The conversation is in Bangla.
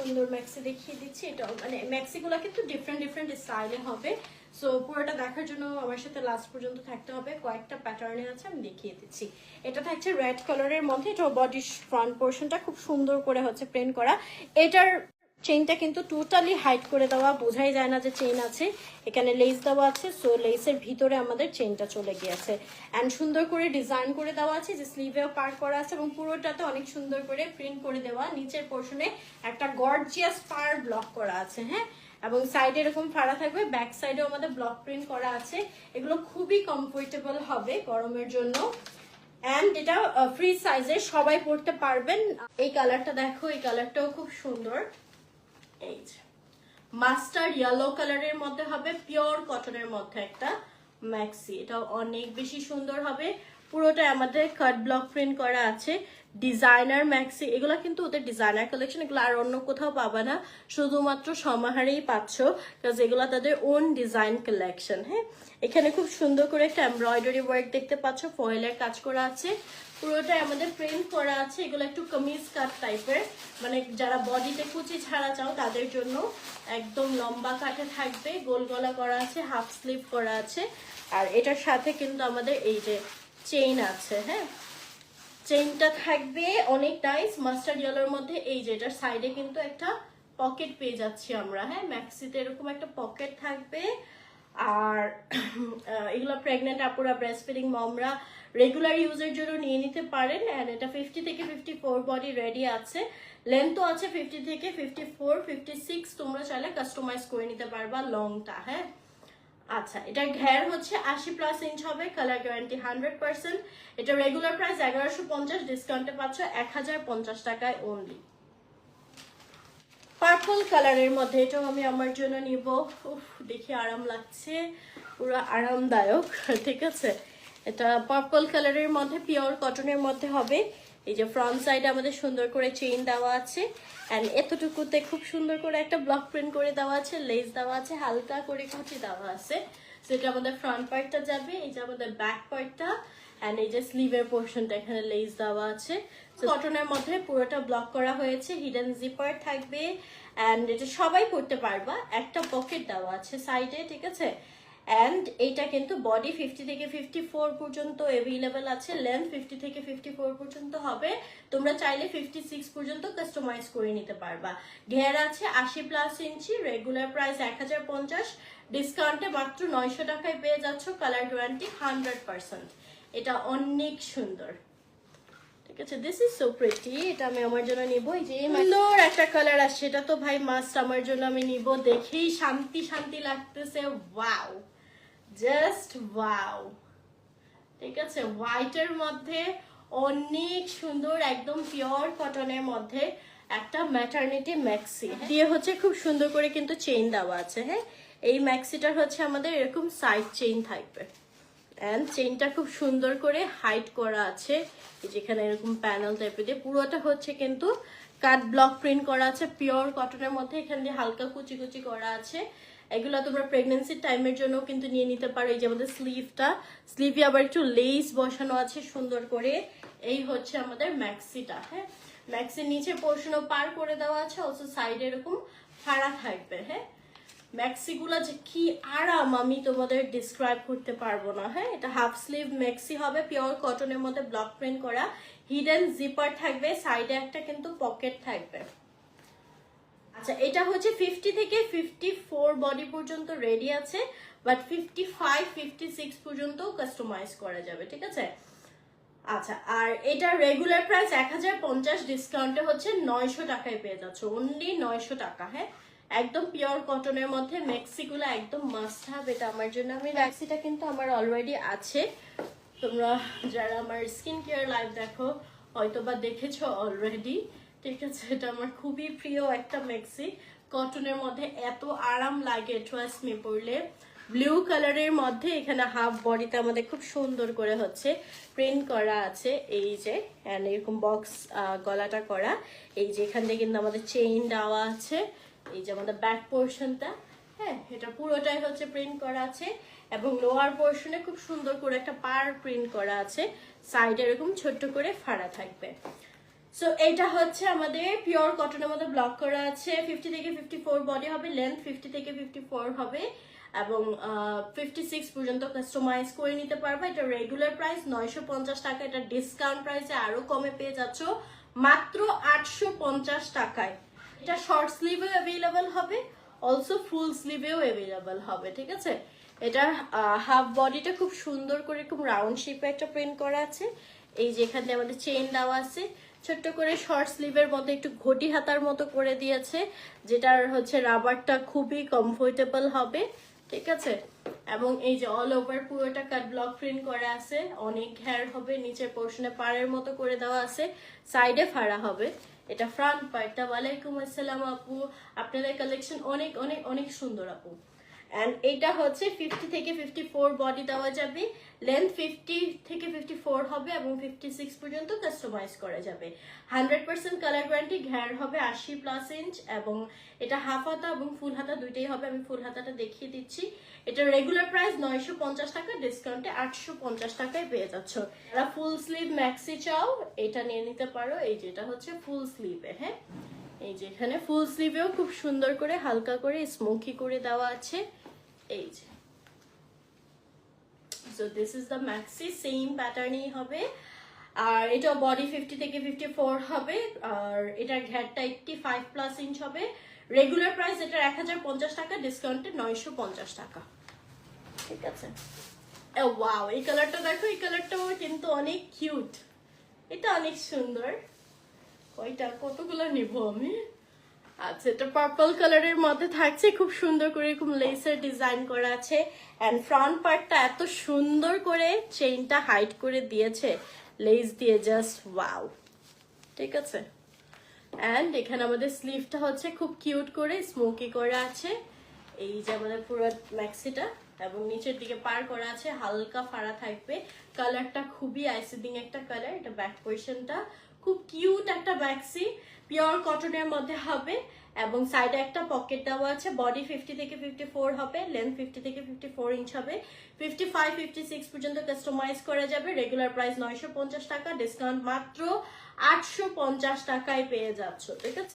সুন্দর ম্যাক্সি দেখিয়ে দিচ্ছি। এটা মানে ম্যাক্সিগুলো কিন্তু ডিফারেন্ট ডিফারেন্ট স্টাইলে হবে। সো পুরোটা দেখার জন্য আমার সাথে লাস্ট পর্যন্ত থাকতে হবে। কয়েকটা প্যাটার্নে আছে, আমি দেখিয়ে দিচ্ছি। এটা থাকছে রেড কালারের মধ্যে। এটা বডির ফ্রন্ট পোর্শনটা খুব সুন্দর করে হচ্ছে প্রিন্ট করা। এটার চেইনটা কিন্তু টোটালি হাইট করে দেওয়া, বোঝাই যায় না যে চেইন আছে। এখানে লেস দেওয়া আছে সো লেসের ভিতরে আমাদের চেইনটা চলে গিয়েছে। অ্যান্ড সুন্দর করে ডিজাইন করে দেওয়া আছে, যে স্লিভেও পার করা আছে এবং পুরোটাতে অনেক সুন্দর করে প্রিন্ট করে দেওয়া। নিচের পোর্শনে একটা গর্জিয়াস পার ব্লক করা আছে হ্যাঁ? এবং সাইডে এরকম ফাড়া থাকবে ব্যাক সাইডেও আমাদের ব্লক প্রিন্ট করা আছে। এগুলো খুবই কমফোর্টেবল হবে গরমের জন্য। অ্যান্ড এটা ফ্রি সাইজে সবাই পরতে পারবেন। এই কালারটা দেখো, এই কালারটাও খুব সুন্দর। এই যে মাস্টার্ড ইয়েলো কালারের মধ্যে হবে পিওর কটনের মধ্যে একটা ম্যাক্সি এটা অনেক বেশি সুন্দর হবে। পুরোটা আমাদের কাট ব্লক প্রিন্ট করা আছে। ডিজাইনার ম্যাক্সি এগুলো কিন্তু ওদের ডিজাইনার কালেকশন এগুলো আর অন্য কোথাও পাবা না। শুধুমাত্র সমাহারেই পাচ্ছ কাজ এগুলো তাদের ওন ডিজাইন কালেকশন হ্যাঁ? এখানে খুব সুন্দর করে একটা এমব্রয়ডারি ওয়ার্ক দেখতে পাচ্ছ ফয়েলের কাজ করা আছে। পুরোটা আমাদের প্রিন্ট করা আছে, এগুলো একটু কামিজ কাট টাইপের মানে যারা বডিতে কুচি ছাড়া চাও, তাদের জন্য একদম লম্বা কাটে থাকবে। গোল গলা করা আছে হাফ স্লিভ করা আছে। আর এটার সাথে কিন্তু আমাদের এই যে চেইন আছে হ্যাঁ? চেইনটা থাকবে অনেক নাইস মাস্টার্ড ইয়েলোর মধ্যে এই যে এটার সাইডে কিন্তু একটা পকেট পেয়ে যাচ্ছি আমরা হ্যাঁ? ম্যাক্সিতে এরকম একটা পকেট থাকবে। আর এগুলো প্রেগনেন্ট আপুরা ব্রেস্ট ফিডিং মমরা রেগুলার ইউজের জন্য নিয়ে নিতে পারেন অ্যান্ড এটা ফিফটি থেকে ফিফটি ফোর বডি রেডি আছে লেন্থও আছে ফিফটি থেকে ফিফটি ফোর ফিফটি সিক্স তোমরা চাইলে কাস্টমাইজ করে নিতে পারবা লংটা হ্যাঁ? আচ্ছা এটার ঘের হচ্ছে আশি প্লাস ইঞ্চ হবে কালার গ্যারান্টি হান্ড্রেড পার্সেন্ট এটা রেগুলার প্রাইস এগারোশো পঞ্চাশ ডিসকাউন্টে পাচ্ছ এক হাজার পঞ্চাশ টাকায় অনলি পার্পল কালারের মধ্যে, এটাও আমি আমার জন্য নিব। দেখি আরাম লাগছে। পুরো আরামদায়ক, ঠিক আছে? এটা পার্পল কালারের মধ্যে পিওর কটনের মধ্যে হবে। এই যে ফ্রন্ট সাইডে আমাদের সুন্দর করে চেইন দেওয়া আছে। অ্যান্ড এতটুকুতে খুব সুন্দর করে একটা ব্লক প্রিন্ট করে দেওয়া আছে লেস দেওয়া আছে, হালকা করে কুচি দেওয়া আছে। সেটা আমাদের ফ্রন্ট পার্টটা যাবে, এই যে আমাদের ব্যাক পার্টটা অ্যান্ড এই যে স্লিভের পোর্শনটা এখানে লেস দেওয়া আছে। কটনের মধ্যে পুরোটা ব্লক করা হয়েছে হিডেন জিপার থাকবে অ্যান্ড এটা সবাই করতে পারবা, একটা পকেট দেওয়া আছে সাইডে ঠিক আছে? অ্যান্ড এইটা কিন্তু বডি ফিফটি থেকে ফিফটি ফোর পর্যন্ত অ্যাভেলেবেল আছে লেন্থ ফিফটি থেকে ফিফটি ফোর পর্যন্ত হবে। তোমরা চাইলে ফিফটি সিক্স পর্যন্ত কাস্টমাইজ করে নিতে পারবা। ঘের আছে আশি প্লাস ইঞ্চি রেগুলার প্রাইস এক হাজার পঞ্চাশ। ডিসকাউন্টে মাত্র নয়শো টাকায় পেয়ে যাচ্ছ কালার গ্যারান্টি হান্ড্রেড পার্সেন্ট এটা অনেক সুন্দর। ঠিক আছে দিস ইজ সো প্রিটি এটা আমি আমার জন্য নিব। এই যে সুন্দর একটা কালার আসছে এটা তো ভাই মাস্ট আমার জন্য আমি নিব। দেখেই শান্তি শান্তি লাগতেছে ওয়াও জাস্ট ওয়াও ঠিক আছে হোয়াইটের মধ্যে অনেক সুন্দর একদম পিওর কটনের মধ্যে একটা ম্যাটারনিটি ম্যাক্সি দিয়ে হচ্ছে খুব সুন্দর করে কিন্তু চেইন দেওয়া আছে হ্যাঁ? এই ম্যাক্সিটার হচ্ছে আমাদের এরকম সাইড চেইন থাকবে অ্যান্ড চেইনটা খুব সুন্দর করে হাইট করা আছে। যেখানে এরকম প্যানেল টাইপের দিয়ে। পুরোটা হচ্ছে কিন্তু কাট ব্লক প্রিন্ট করা আছে। পিওর কটনের মধ্যে এখানে দিয়ে হালকা কুচি কুচি করা আছে। এগুলো তোমরা প্রেগনেন্সির টাইমের জন্য কিন্তু নিয়ে নিতে পারো। এই যে আমাদের স্লিভটা স্লিভে আবার একটু লেস বসানো আছে সুন্দর করে। এই হচ্ছে আমাদের ম্যাক্সিটা হ্যাঁ? ম্যাক্সির নিচে পোর্শনও পার করে দেওয়া আছে। অলসো সাইডে এরকম ফাড়া থাকবে হ্যাঁ? ম্যাক্সিগুলো যে কি আরাম আমি তোমাদের ডিসক্রাইব করতে পারব না হ্যাঁ? এটা হাফ স্লিভ ম্যাক্সি হবে পিওর কটনের মধ্যে ব্লক প্রিন্ট করা। হিডেন জিপার থাকবে সাইডে একটা কিন্তু পকেট থাকবে। আচ্ছা এটা হচ্ছে ফিফটি থেকে ফিফটি ফোর বডি পর্যন্ত রেডি আছে but fifty five fifty six পর্যন্ত কাস্টমাইজ করা যাবে, ঠিক আছে? আচ্ছা আর এটা রেগুলার প্রাইস এক হাজার পঞ্চাশ ডিসকাউন্টে হচ্ছে নয়শো টাকায় পেয়ে যাচ্ছে অনলি নয়শো টাকা হ্যাঁ? একদম পিওর কটনের মধ্যে। মেক্সিগুলো একদম মাস্ট হাব এটা আমার জন্য। আমি ম্যাক্সিটা কিন্তু আমার অলরেডি আছে। তোমরা যারা আমার স্কিন কেয়ার লাইভ দেখো হয়তো বা দেখেছ অলরেডি ঠিক আছে, এটা আমার খুবই প্রিয় একটা মেক্সি কটনের মধ্যে এত আরাম লাগে ট্রাস্ট মি পরলে ব্লু কালারের মধ্যে এখানে হাফ বডিতে আমাদের খুব সুন্দর করে হচ্ছে প্রিন্ট করা আছে। এই যে এরকম বক্স গলাটা করা। এই যে, এখান থেকে কিন্তু আমাদের চেইন দেওয়া আছে। এই যে আমাদের ব্যাক পোর্শনটা হ্যাঁ এটা পুরোটাই হচ্ছে প্রিন্ট করা আছে এবং লোয়ার পোর্শনে খুব সুন্দর করে একটা পার প্রিন্ট করা আছে সাইডে এরকম ছোট্ট করে ফাড়া থাকবে। সো এটা হচ্ছে আমাদের পিওর কটনের মধ্যে ব্লক করা আছে ফিফটি থেকে ফিফটি ফোর বডি হবে লেন্থ ফিফটি থেকে ফিফটি ফোর হবে এবং ফিফটি সিক্স পর্যন্ত কাস্টমাইজ করে নিতে পারবে। এটা রেগুলার প্রাইস নয়শো পঞ্চাশ টাকা। এটা ডিসকাউন্ট প্রাইসে আরও কমে পেয়ে যাচ্ছ মাত্র আটশো পঞ্চাশ টাকায়। এটা শর্ট স্লিভেও অ্যাভেলেবেল হবে অলসো ফুল স্লিভেও অ্যাভেলেবেল হবে, ঠিক আছে? এটা হাফ বডিটা খুব সুন্দর করে খুব রাউন্ড শেপে একটা প্রিন্ট করা আছে। এই যে এখানে আমাদের চেইন দেওয়া আছে, ছোট্ট করে শর্ট স্লিভের মধ্যে একটু ঘটি হাতার মতো করে দিয়েছে, যেটার হচ্ছে রাবারটা খুবই কমফোর্টেবল হবে, ঠিক আছে? এবং এই যে অল ওভার পুরোটা কাট ব্লক প্রিন্ট করা আছে, অনেক হেয়ার হবে, নিচের পোর্শনে পাড়ের মতো করে দেওয়া আছে সাইডে ফাড়া হবে। এটা ফ্রন্ট পার্টটা ওয়ালাইকুম আসসালাম আপু। আপনাদের কালেকশন অনেক অনেক অনেক সুন্দর আপু। অ্যান্ড এটা হচ্ছে ফিফটি থেকে ফিফটি ফোর বডি দেওয়া যাবে। লেন্থ ফিফটি থেকে ফিফটি ফোর হবে এবং ফিফটি সিক্স পর্যন্ত কাস্টমাইজ করা যাবে। হান্ড্রেড পার্সেন্ট কালার গ্যারান্টি ঘ্যার হবে আশি প্লাস ইঞ্চ এবং এটা হাফ হাতা এবং ফুল হাতা দুইটাই হবে। আমি ফুল হাতাটা দেখিয়ে দিচ্ছি। এটা রেগুলার প্রাইস নয়শো পঞ্চাশ টাকা ডিসকাউন্টে আটশো পঞ্চাশ টাকায় পেয়ে যাচ্ছ। যারা ফুল স্লিভ ম্যাক্সি চাও, এটা নিয়ে নিতে পারো। এই যেটা হচ্ছে ফুল স্লিভে হ্যাঁ? এই যে এখানে ফুল স্লিভেও খুব সুন্দর করে, হালকা করে স্মোকি করে দেওয়া আছে। এই যে। So this is the maxi same প্যাটার্নই হবে। আর এটা বডি ফিফটি থেকে ফিফটি ফোর হবে। আর এটার ঘ্যাটটা এইটটি ফাইভ প্লাস ইঞ্চ হবে। রেগুলার প্রাইস এটার এক হাজার পঞ্চাশ টাকা ডিসকাউন্টে নয়শো পঞ্চাশ টাকা। ঠিক আছে? ওয়াও এই কালারটা দেখো, এই কালারটাও কিন্তু অনেক কিউট এটা অনেক সুন্দর। ওইটা কতগুলো নিব আমি? আচ্ছা এটা পার্পল কালারের মধ্যে থাকছে, খুব সুন্দর করে এরকম লেসের ডিজাইন করা আছে। এন্ড ফ্রন্ট পার্টটা এত সুন্দর করে চেইনটা হাইট করে দিয়েছে লেস দিয়ে জাস্ট ওয়াও ঠিক আছে? অ্যান্ড এখানে আমাদের স্লিভটা হচ্ছে খুব কিউট করে স্মোকি করা আছে। এই যে আমাদের পুরো ম্যাক্সিটা এবং নিচের দিকে পার করা আছে, হালকা ফাড়া থাকবে। কালারটা খুবই আইসিডিং একটা কালার এটা ব্যাক পোর্শনটা খুব কিউট একটা ম্যাক্সি পিওর কটনের মধ্যে হবে এবং সাইডে একটা পকেট দেওয়া আছে বডি ফিফটি থেকে ফিফটি ফোর হবে লেন্থ ফিফটি থেকে ফিফটি ফোর ইঞ্চ হবে ফিফটি ফাইভ ফিফটি সিক্স পর্যন্ত কাস্টমাইজ করা যাবে রেগুলার প্রাইস নয়শো পঞ্চাশ টাকা ডিসকাউন্ট মাত্র আটশো পঞ্চাশ টাকায় পেয়ে যাচ্ছ, ঠিক আছে?